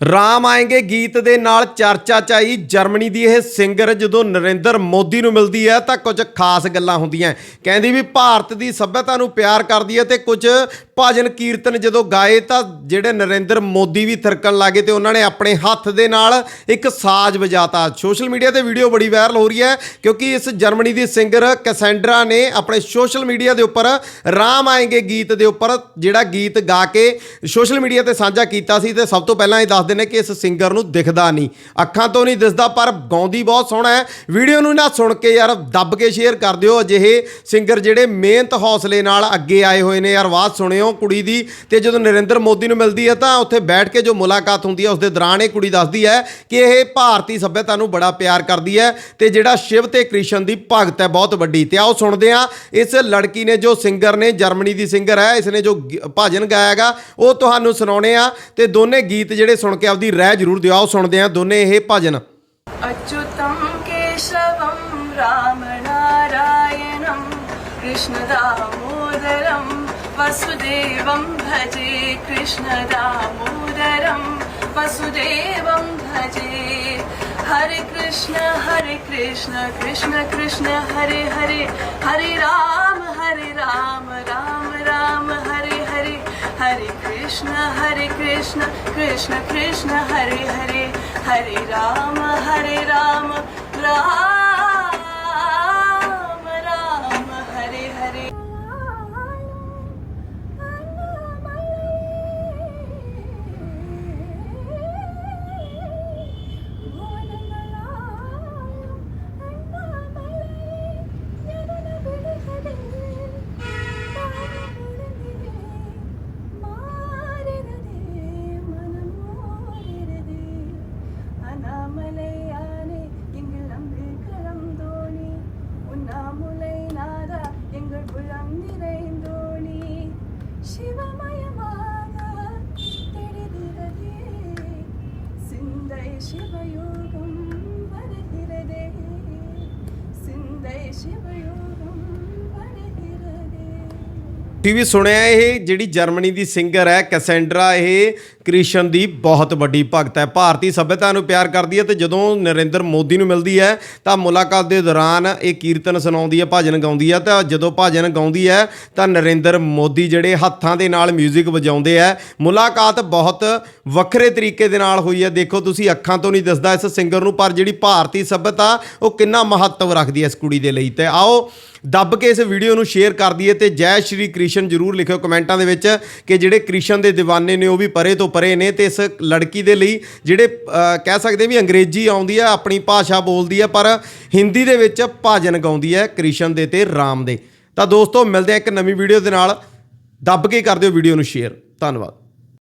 ਰਾਮ ਆਏਗੇ ਗੀਤ ਦੇ ਨਾਲ ਚਰਚਾ ਚਾਈ ਜਰਮਨੀ ਦੀ ਇਹ ਸਿੰਗਰ ਜਦੋਂ ਨਰਿੰਦਰ ਮੋਦੀ ਨੂੰ ਮਿਲਦੀ ਹੈ ਤਾਂ ਕੁਝ ਖਾਸ ਗੱਲਾਂ ਹੁੰਦੀਆਂ। ਕਹਿੰਦੀ ਵੀ ਭਾਰਤ ਦੀ ਸੱਭਿਅਤਾ ਨੂੰ ਪਿਆਰ ਕਰਦੀ ਹੈ ਤੇ ਕੁਝ ਭਜਨ ਕੀਰਤਨ ਜਦੋਂ ਗਾਏ ਤਾਂ ਜਿਹੜੇ ਨਰਿੰਦਰ ਮੋਦੀ ਵੀ ਥਰਕਣ ਲੱਗੇ ਤੇ ਉਹਨਾਂ ਨੇ ਆਪਣੇ ਹੱਥ ਦੇ ਨਾਲ ਇੱਕ ਸਾਜ਼ ਵਜਾਤਾ। ਸੋਸ਼ਲ ਮੀਡੀਆ ਤੇ ਵੀਡੀਓ ਬੜੀ ਵਾਇਰਲ ਹੋ ਰਹੀ ਹੈ ਕਿਉਂਕਿ ਇਸ ਜਰਮਨੀ ਦੀ ਸਿੰਗਰ ਕੈਸੈਂਡਰਾ ਨੇ ਆਪਣੇ ਸੋਸ਼ਲ ਮੀਡੀਆ ਦੇ ਉੱਪਰ ਰਾਮ ਆਏਗੇ ਗੀਤ ਦੇ ਉੱਪਰ ਜਿਹੜਾ ਗੀਤ ਗਾ ਕੇ ਸੋਸ਼ਲ ਮੀਡੀਆ ਤੇ ਸਾਂਝਾ ਕੀਤਾ ਸੀ ਤੇ ਸਭ ਤੋਂ ਪਹਿਲਾਂ ਇਹ ਦੱਸਦੇ ਨੇ ਕਿ ਇਸ ਸਿੰਗਰ ਨੂੰ ਦਿਖਦਾ ਨਹੀਂ। ਅੱਖਾਂ ਤੋਂ ਨਹੀਂ ਦਿਸਦਾ ਪਰ ਗਾਉਂਦੀ ਬਹੁਤ ਸੋਹਣਾ ਹੈ। ਵੀਡੀਓ ਨੂੰ ਨਾ ਸੁਣ ਕੇ ਯਾਰ ਦੱਬ ਕੇ ਸ਼ੇਅਰ ਕਰ ਦਿਓ। ਅਜਿਹੇ ਸਿੰਗਰ ਜਿਹੜੇ ਮਿਹਨਤ ਹੌਸਲੇ ਨਾਲ ਅੱਗੇ ਆਏ ਹੋਏ ਨੇ। ਯਾਰ ਆਵਾਜ਼ ਸੁਣਿਓ। ਕੁੜੀ ਦੀ ਤੇ ਜਦੋਂ ਨਰਿੰਦਰ ਮੋਦੀ ਨੂੰ ਮਿਲਦੀ ਹੈ ਤਾਂ ਉੱਥੇ ਬੈਠ ਕੇ ਜੋ ਮੁਲਾਕਾਤ ਹੁੰਦੀ ਹੈ ਉਸ ਦੇ ਦੌਰਾਨ ਇਹ ਕੁੜੀ ਦੱਸਦੀ ਹੈ ਕਿ ਇਹ ਭਾਰਤੀ ਸੱਭਿਅਤਾ ਨੂੰ ਬੜਾ ਪਿਆਰ ਕਰਦੀ ਹੈ ਤੇ ਜਿਹੜਾ ਸ਼ਿਵ ਤੇ ਕ੍ਰਿਸ਼ਨ ਦੀ ਭਗਤ ਹੈ ਬਹੁਤ ਵੱਡੀ ਤੇ ਆਓ ਸੁਣਦੇ ਹਾਂ ਇਸ ਲੜਕੀ ਨੇ ਜੋ ਸਿੰਗਰ ਨੇ ਜਰਮਨੀ ਦੀ ਸਿੰਗਰ ਹੈ ਇਸ ਨੇ ਜੋ ਗ- ਭਜਨ ਗਾਇਆਗਾ ਉਹ ਤੁਹਾਨੂੰ ਸੁਣਾਉਣੇ ਆ ਤੇ ਦੋਨੇ ਗੀਤ ਜਿਹੜੇ ਸੁਣ ਕੇ ਆਪਦੀ ਰਾਏ ਜ਼ਰੂਰ ਦਿਓ ਆਓ ਸੁਣਦੇ ਹਾਂ ਦੋਨੇ ਇਹ ਭਜਨ अच्युतं केशवं रामनारायणं कृष्णदामोदरं वसुदेवं भजे कृष्णदामोदरं वसुदेवं भजे हरे कृष्ण हरे कृष्ण कृष्ण कृष्ण हरे हरे हरे राम हरे राम राम राम हरे हरे हरे कृष्ण हरे कृष्ण कृष्ण कृष्ण हरे हरे हरे вышиваю. ਵੀ ਸੁਣਿਆ ਇਹ ਜਿਹੜੀ ਜਰਮਨੀ ਦੀ ਸਿੰਗਰ ਹੈ, ਕੈਸੈਂਡਰਾ, ਇਹ ਕ੍ਰਿਸ਼ਨ ਦੀ ਬਹੁਤ ਵੱਡੀ ਭਗਤ ਹੈ। ਭਾਰਤੀ ਸੱਭਿਅਤਾ ਨੂੰ ਪਿਆਰ ਕਰਦੀ ਹੈ ਤੇ ਜਦੋਂ ਨਰਿੰਦਰ ਮੋਦੀ ਨੂੰ ਮਿਲਦੀ ਹੈ, ਤਾਂ ਮੁਲਾਕਾਤ ਦੇ ਦੌਰਾਨ ਇਹ ਕੀਰਤਨ ਸੁਣਾਉਂਦੀ ਹੈ, ਭਜਨ ਗਾਉਂਦੀ ਹੈ। ਤਾਂ ਜਦੋਂ ਭਜਨ ਗਾਉਂਦੀ ਹੈ, ਤਾਂ ਨਰਿੰਦਰ ਮੋਦੀ ਜਿਹੜੇ ਹੱਥਾਂ ਦੇ ਨਾਲ 뮤직 ਵਜਾਉਂਦੇ ਹੈ। ਮੁਲਾਕਾਤ ਬਹੁਤ ਵੱਖਰੇ ਤਰੀਕੇ ਦੇ ਨਾਲ ਹੋਈ ਹੈ। ਦੇਖੋ ਤੁਸੀਂ, ਅੱਖਾਂ ਤੋਂ ਨਹੀਂ ਦਿਸਦਾ ਇਸ ਸਿੰਗਰ ਨੂੰ, ਪਰ ਜਿਹੜੀ ਭਾਰਤੀ ਸੱਭਿਅਤਾ, ਉਹ ਕਿੰਨਾ ਮਹੱਤਵ ਰੱਖਦੀ ਹੈ ਇਸ ਕੁੜੀ ਦੇ ਲਈ। ਤੇ ਆਓ, ਦੱਬ ਕੇ ਇਸ ਵੀਡੀਓ ਨੂੰ ਸ਼ੇਅਰ ਕਰ ਦਈਏ ਤੇ ਜੈ ਸ਼੍ਰੀ ਕ੍ਰਿਸ਼ਨ ਜਰੂਰ ਲਿਖਿਓ ਕਮੈਂਟਾਂ ਦੇ ਵਿੱਚ ਕਿ ਜਿਹੜੇ ਕ੍ਰਿਸ਼ਨ ਦੇ دیਵਾਨੇ ਨੇ ਉਹ ਵੀ ਪਰੇ ਤੋਂ ਪਰੇ ਨੇ ਤੇ ਇਸ ਲੜਕੀ ਦੇ ਲਈ ਜਿਹੜੇ ਕਹਿ ਸਕਦੇ ਵੀ ਅੰਗਰੇਜ਼ੀ ਆਉਂਦੀ ਹੈ ਆਪਣੀ ਭਾਸ਼ਾ ਬੋਲਦੀ ਹੈ ਪਰ ਹਿੰਦੀ ਦੇ ਵਿੱਚ ਭਾਜਨ ਗਾਉਂਦੀ ਹੈ ਕ੍ਰਿਸ਼ਨ ਦੇ ਤੇ ਰਾਮ ਦੇ। ਤਾਂ ਦੋਸਤੋ, ਮਿਲਦੇ ਆ ਇੱਕ ਨਵੀਂ ਵੀਡੀਓ ਦੇ ਨਾਲ। ਦੱਬ ਕੇ ਕਰ ਦਿਓ ਵੀਡੀਓ ਨੂੰ ਸ਼ੇਅਰ ਧੰਨਵਾਦ।